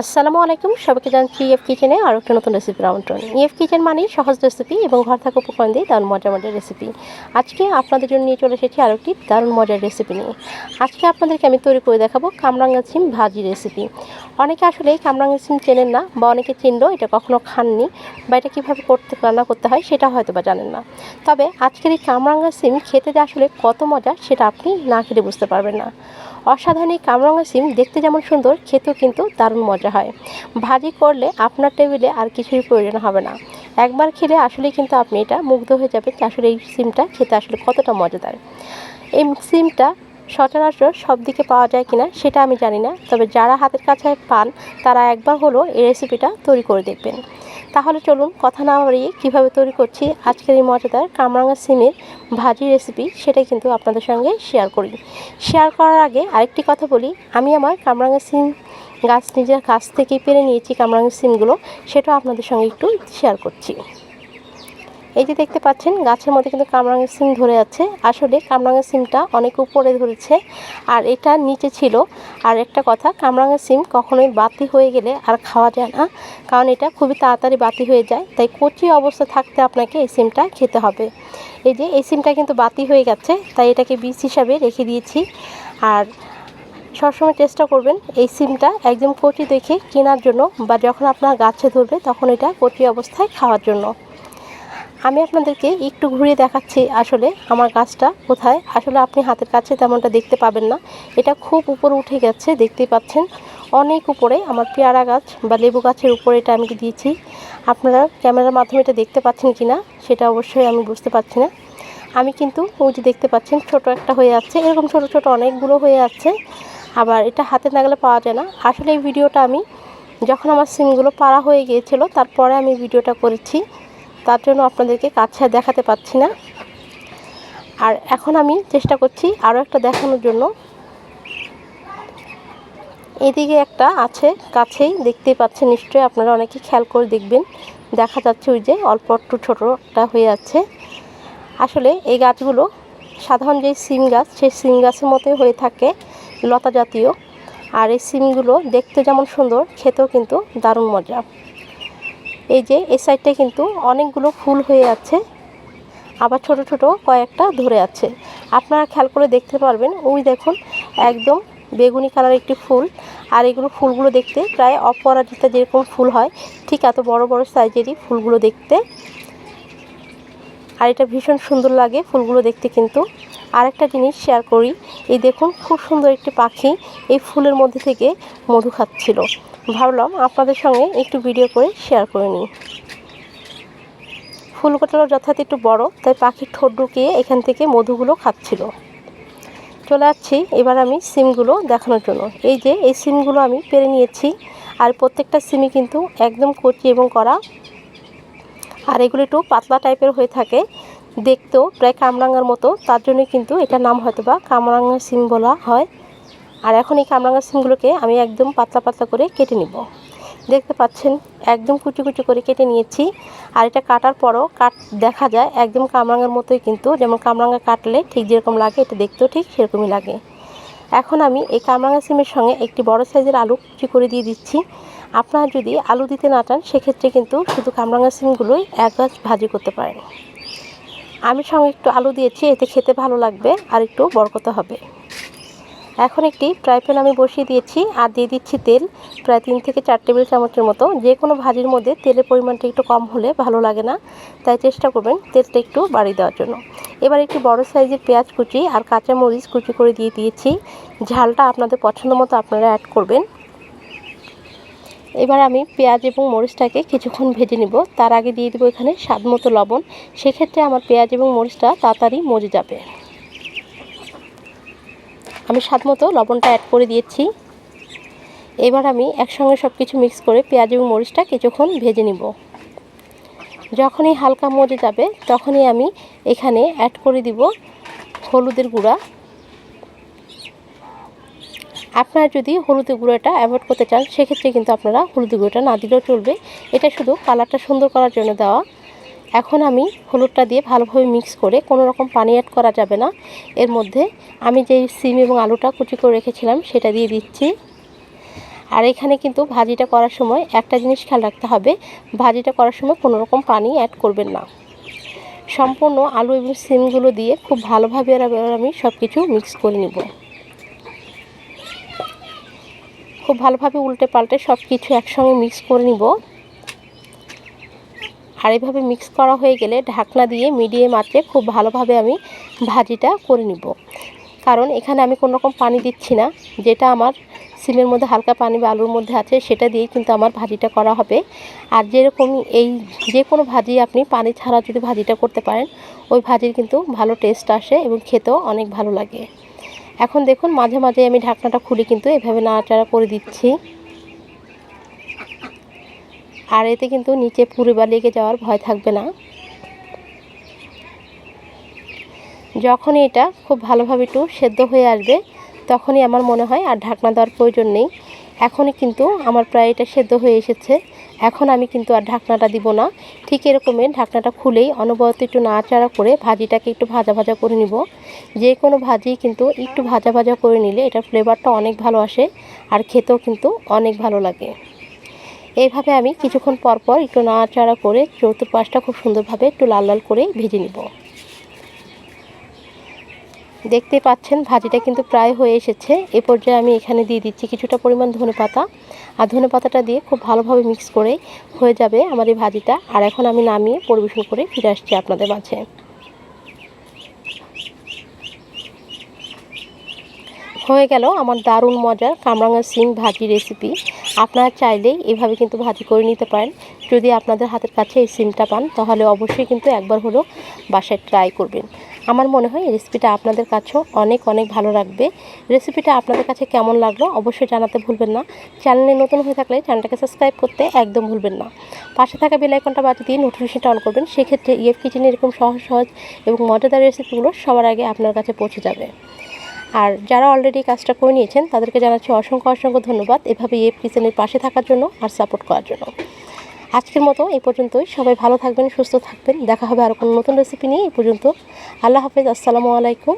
আসসালামু আলাইকুম। সবাইকে জানছি ইএফ কিচেনে আরও একটা নতুন রেসিপির আমন্ত্রণ ইএফ কিচেন মানেই সহজ রেসিপি এবং ঘর থাকা উপকরণ দিয়ে দারুণ মজার মজার রেসিপি আজকে আপনাদের জন্য নিয়ে চলে এসেছি আরও একটি দারুণ মজার রেসিপি নিয়ে। আজকে আপনাদেরকে আমি তৈরি করে দেখাবো কামরাঙ্গা সিম ভাজি রেসিপি অনেকে আসলে কামরাঙ্গা সিম চেনেন না বা অনেকে চিনলেও এটা কখনো খাননি বা এটা কীভাবে করতে রান্না করতে হয় সেটা হয়তো বা জানেন না। তবে আজকের এই কামরাঙ্গা সিম খেতে যে আসলে কত মজা সেটা আপনি না খেলে বুঝতে পারবেন না। অসাধারণ এই কামরাঙা সিম দেখতে যেমন সুন্দর, খেতেও কিন্তু দারুণ মজা হয়। ভাজি করলে আপনার টেবিলে আর কিছুই প্রয়োজন হবে না। একবার খেলে আসলেই কিন্তু আপনি এটা মুগ্ধ হয়ে যাবেন যে আসলে এই সিমটা খেতে আসলে কতটা মজাদার। এই সিমটা সচরাচর সব দিকে পাওয়া যায় কিনা সেটা আমি জানি না, তবে যারা হাতের কাছে পান তারা একবার হলো এই রেসিপিটা তৈরি করে দেখবেন। তাহলে চলুন কথা না বাড়িয়ে কীভাবে তৈরি করছি আজকের এই মজাদার কামরাঙা সিমের ভাজি রেসিপি সেটাই কিন্তু আপনাদের সঙ্গে শেয়ার করি। শেয়ার করার আগে আরেকটি কথা বলি, আমি আমার কামরাঙা সিম গাছ নিজের কাছ থেকেই পেরে নিয়েছি কামরাঙা সিমগুলো, সেটাও আপনাদের সঙ্গে একটু শেয়ার করছি। এই যে দেখতে পাচ্ছেন, গাছের মধ্যে কিন্তু কামরাঙা সিম ধরে আছে। আসলে কামরাঙা সিমটা অনেক উপরে ধরেছে, আর এটা নিচে ছিল আর একটা কথা কামরাঙা সিম কখনোই বাতি হয়ে গেলে আর খাওয়া যায় না, কারণ এটা খুবই তাড়াতাড়ি বাতি হয়ে যায়, তাই কচি অবস্থা থাকতে আপনাকে এই সিমটা খেতে হবে। এই যে, এই সিমটা কিন্তু বাতি হয়ে গেছে, তাই এটাকে বীজ হিসাবে রেখে দিয়েছি। আর সবসময় চেষ্টা করবেন এই সিমটা একদম কচি দেখে কেনার জন্য বা যখন আপনার গাছে ধরবে, তখন এটা কচি অবস্থায় খাওয়ার জন্য। আমি আপনাদেরকে একটু ঘুরিয়ে দেখাচ্ছি আসলে আমার গাছটা কোথায়। আসলে আপনি হাতের কাছে তেমনটা দেখতে পাবেন না। এটা খুব উপরে উঠে গেছে, দেখতেই পাচ্ছেন। অনেক উপরে আমার পেয়ারা গাছ বা লেবু গাছের উপরে এটা আমি দিয়েছি। আপনারা ক্যামেরার মাধ্যমে এটা দেখতে পাচ্ছেন কি না সেটা অবশ্যই আমি বুঝতে পারছি না। আমি কিন্তু ওই যে দেখতে পাচ্ছেন, ছোট একটা হয়ে যাচ্ছে এরকম ছোট ছোট অনেকগুলো হয়ে যাচ্ছে আবার এটা হাতে নাগালে পাওয়া যায় না। আসলে এই ভিডিওটা আমি যখন আমার সিমগুলো পাড়া হয়ে গিয়েছিল, তারপরে আমি ভিডিওটা করেছি। তার জন্য আপনাদেরকে কাছে দেখাতে পাচ্ছি না। আর এখন আমি চেষ্টা করছি আরও একটা দেখানোর জন্য। এদিকে একটা আছে, কাছেই দেখতেই পাচ্ছেন নিশ্চয়ই আপনারা অনেকে খেয়াল করে দেখবেন। দেখা যাচ্ছে ওই যে অল্প একটু ছোটোটা হয়ে যাচ্ছে আসলে এই গাছগুলো সাধারণ যে সিম গাছ, সেই সিম গাছের মতোই হয়ে থাকে, লতা জাতীয়। আর এই সিমগুলো দেখতে যেমন সুন্দর, খেতেও কিন্তু দারুণ মজা। এই যে, এই সাইডটায় কিন্তু অনেকগুলো ফুল হয়ে আছে, আবার ছোট ছোট কয়েকটা ধরে আছে। আপনারা খেয়াল করে দেখতে পারবেন, ওই দেখুন, একদম বেগুনি কালার একটি ফুল, আর এগুলো ফুলগুলো দেখতে প্রায় অপরাজিতা যেরকম ফুল হয়, ঠিক এত বড় বড় সাইজেরই ফুলগুলো দেখতে। আর এটা ভীষণ সুন্দর লাগে ফুলগুলো দেখতে কিন্তু। আরেকটা জিনিস শেয়ার করি। এই দেখুন, খুব সুন্দর একটি পাখি এই ফুলের মধ্যে থেকে মধু খাচ্ছিল। ভাবলাম আপনাদের সঙ্গে একটু ভিডিও করে শেয়ার করে নিই। ফুলকোটালো যথাযথ একটু বড়, তাই পাখির ঠোঁট ঢুকিয়ে এখান থেকে মধুগুলো খাচ্ছিল। চলে আসছি, এবার আমি সিমগুলো দেখানোর জন্য। এই যে, এই সিমগুলো আমি পেরে নিয়েছি, আর প্রত্যেকটা সিমই কিন্তু একদম কচি এবং করা আর এগুলো একটু পাতলা টাইপের হয়ে থাকে দেখতেও প্রায় কামরাঙ্গার মতো, তার জন্য কিন্তু এটা নাম হয়তো বা কামরাঙ্গা সিম বলা হয়। আর এখন এই কামরাঙ্গা সিমগুলোকে আমি একদম পাতলা পাতলা করে কেটে নিব। দেখতে পাচ্ছেন, একদম কুচি কুচি করে কেটে নিয়েছি। আর এটা কাটার পরও কাট দেখা যায়, একদম কামরাঙ্গার মতোই কিন্তু। যেমন কামরাঙ্গা কাটলে ঠিক যেরকম লাগে, এটা দেখতেও ঠিক সেরকমই লাগে। এখন আমি এই কামরাঙ্গা সিমের সঙ্গে একটি বড় সাইজের আলু কুচি করে দিয়ে দিচ্ছি। আপনারা যদি আলু দিতে না চান, সেক্ষেত্রে কিন্তু শুধু কামরাঙ্গা সিমগুলোই এক গাছ ভাজি করতে পারেন। আমি সঙ্গে একটু আলু দিয়েছি, এতে খেতে ভালো লাগবে আর একটু বরকতে হবে। এখন একটি ফ্রাই প্যান আমি বসিয়ে দিয়েছি আর দিয়ে দিচ্ছি তেল, প্রায় তিন থেকে চার টেবিল চামচের মতো। যে কোনো ভাজির মধ্যে তেলের পরিমাণটা একটু কম হলে ভালো লাগে না, তাই চেষ্টা করবেন তেলটা একটু বাড়িয়ে দেওয়ার জন্য। এবার একটি বড় সাইজের পেঁয়াজ কুচি আর কাঁচা মরিচ কুচি করে দিয়ে দিয়েছি। ঝালটা আপনাদের পছন্দ মতো আপনারা অ্যাড করবেন। এবার আমি পেঁয়াজ এবং মরিচটাকে কিছুক্ষণ ভেজে নিব। তার আগে দিয়ে দেবো এখানে স্বাদ মতো লবণ। সেক্ষেত্রে আমার পেঁয়াজ এবং মরিচটা তাড়াতাড়ি মজে যাবে। আমি স্বাদ মতো লবণটা অ্যাড করে দিয়েছি। এবার আমি একসঙ্গে সব কিছু মিক্স করে পেঁয়াজ এবং মরিচটা কিছুক্ষণ ভেজে নিব। যখনই হালকা মজে যাবে, তখনই আমি এখানে অ্যাড করে দিব হলুদের গুঁড়া। আপনারা যদি হলুদের গুঁড়োটা অ্যাভয়েড করতে চান, সেক্ষেত্রে কিন্তু আপনারা হলুদের গুঁড়োটা না দিলেও চলবে। এটা শুধু কালারটা সুন্দর করার জন্য দেওয়া। এখন আমি হলুদটা দিয়ে ভালোভাবে মিক্স করে কোনো রকম পানি অ্যাড করা যাবে না। এর মধ্যে আমি যে সিম এবং আলুটা কুচি করে রেখেছিলাম, সেটা দিয়ে দিচ্ছি। আর এখানে কিন্তু ভাজিটা করার সময় একটা জিনিস খেয়াল রাখতে হবে, ভাজিটা করার সময় কোনো রকম পানি অ্যাড করবেন না। সম্পূর্ণ আলু এবং সিমগুলো দিয়ে খুব ভালোভাবে আমি সব কিছু মিক্স করে নিব। খুব ভালোভাবে উল্টে পাল্টে সব কিছু একসঙ্গে মিক্স করে নিব। আর এভাবে মিক্স করা হয়ে গেলে ঢাকনা দিয়ে মিডিয়াম আঁচে খুব ভালোভাবে আমি ভাজিটা করে নিব। কারণ এখানে আমি কোনো রকম পানি দিচ্ছি না। যেটা আমার সিমের মধ্যে হালকা পানি বা আলুর মধ্যে আছে সেটা দিয়েই কিন্তু আমার ভাজিটা করা হবে। আর যেরকম এই যে কোনো ভাজি আপনি পানি ছাড়া যদি ভাজিটা করতে পারেন, ওই ভাজির কিন্তু ভালো টেস্ট আসে এবং খেতেও অনেক ভালো লাগে। এখন দেখুন মাঝে মাঝে আমি ঢাকনাটা খুলে কিন্তু এভাবে নাড়াচাড়া করে দিচ্ছি। আর এতে কিন্তু নিচে পুরে লেগে যাওয়ার ভয় থাকবে না। যখনই এটা খুব ভালোভাবে একটু সেদ্ধ হয়ে আসবে, তখনই আমার মনে হয় আর ঢাকনা দেওয়ার প্রয়োজন নেই। এখনই কিন্তু আমার প্রায় এটা সেদ্ধ হয়ে এসেছে। এখন আমি কিন্তু আর ঢাকনাটা দিব না। ঠিক এরকমই ঢাকনাটা খুলেই অনবরত একটু নাড়াচাড়া করে ভাজিটাকে একটু ভাজা ভাজা করে নিব। যে কোনো ভাজি কিন্তু একটু ভাজা ভাজা করে নিলে এটার ফ্লেভারটা অনেক ভালো আসে আর খেতেও কিন্তু অনেক ভালো লাগে। এইভাবে আমি কিছুক্ষণ পরপর পর একটু নাড়াচাড়া করে চতুর্পাশটা খুব সুন্দরভাবে একটু লাল লাল করে ভেজে নিব। দেখতে পাচ্ছেন, ভাজিটা কিন্তু প্রায় হয়ে এসেছে। এ পর্যায়ে আমি এখানে দিয়ে দিচ্ছি কিছুটা পরিমাণ ধনে পাতা। আর ধনে পাতাটা দিয়ে খুব ভালোভাবে মিক্স করে হয়ে যাবে আমার এই ভাজিটা। আর এখন আমি নামিয়ে পরিবেশন করে ফিরে আসছি আপনাদের মাঝে। হয়ে গেল আমার দারুণ মজার কামরাঙা সিম ভাজি রেসিপি। আপনারা চাইলেই এভাবে কিন্তু ভাজি করে নিতে পারেন। যদি আপনাদের হাতের কাছে এই সিমটা পান, তাহলে অবশ্যই কিন্তু একবার হলেও বাসায় ট্রাই করবেন। আমার মনে হয় এই রেসিপিটা আপনাদের কাছেও অনেক অনেক ভালো লাগবে। রেসিপিটা আপনাদের কাছে কেমন লাগল অবশ্যই জানাতে ভুলবেন না। চ্যানেলে নতুন হয়ে থাকলে চ্যানেলটাকে সাবস্ক্রাইব করতে একদম ভুলবেন না। পাশে থাকা বেল আইকনটা বাজে দিয়ে নোটিফিকেশনটা অন করবেন, সেক্ষেত্রে ইএফ কিচেনে এরকম সহজ সহজ এবং মজাদার রেসিপিগুলো সবার আগে আপনার কাছে পৌঁছে যাবে। আর যারা অলরেডি কাজটা করে নিয়েছেন, তাদেরকে জানাচ্ছি অসংখ্য অসংখ্য ধন্যবাদ এভাবে ইএফ কিচেনের পাশে থাকার জন্য আর সাপোর্ট করার জন্য। আজকের মতো এই পর্যন্তই। সবাই ভালো থাকবেন, সুস্থ থাকবেন। দেখা হবে আর কোনো নতুন রেসিপি নিয়ে এই পর্যন্ত। আল্লাহ হাফেজ, আসসালামু আলাইকুম।